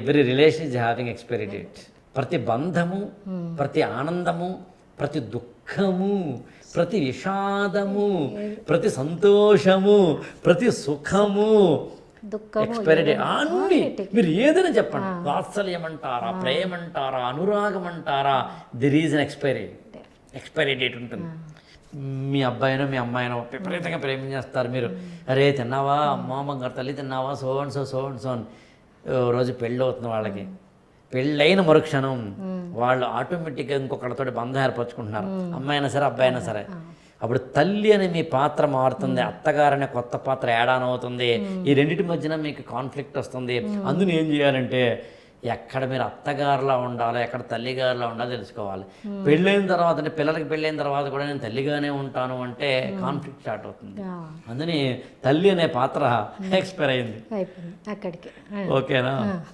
Every relation is having expiry date ప్రతి బంధము ప్రతి ఆనందము ప్రతి దుఃఖము ప్రతి విషాదము ప్రతి సంతోషము ప్రతి సుఖము ఎక్స్పైరీ డేట్ అన్ని మీరు ఏదైనా చెప్పండి. వాత్సల్యం అంటారా ప్రేమ అంటారా అనురాగం అంటారా there is an expiry expiry date ఉంటుంది. మీ అబ్బాయినో మీ అమ్మాయినో విపరీతంగా ప్రేమించేస్తారు మీరు. అరే తిన్నావా? అమ్మ బంగారు తల్లి తిన్నావా? So and so so and so అని. ఓ రోజు పెళ్ళి అవుతుంది వాళ్ళకి. పెళ్ళైన మరుక్షణం వాళ్ళు ఆటోమేటిక్గా ఇంకొకరితో బంధం ఏర్పరచుకుంటున్నారు. అమ్మాయి అయినా సరే అబ్బాయి అయినా సరే అప్పుడు తల్లి అనే మీ పాత్ర మారుతుంది అత్తగారనే కొత్త పాత్ర యాడాన్ అవుతుంది. ఈ రెండింటి మధ్యన మీకు కాన్ఫ్లిక్ట్ వస్తుంది. అందుని ఏం చేయాలంటే ఎక్కడ మీరు అత్తగారులా ఉండాలో ఎక్కడ తల్లిగారులా ఉండాలో తెలుసుకోవాలి. పెళ్ళైన తర్వాత అంటే పిల్లలకి పెళ్ళైన తర్వాత కూడా నేను తల్లిగానే ఉంటాను అంటే కాన్ఫ్లిక్ట్ స్టార్ట్ అవుతుంది. అందుని తల్లి అనే పాత్ర ఎక్స్పైర్ అయింది. అక్కడికి. ఓకేనా?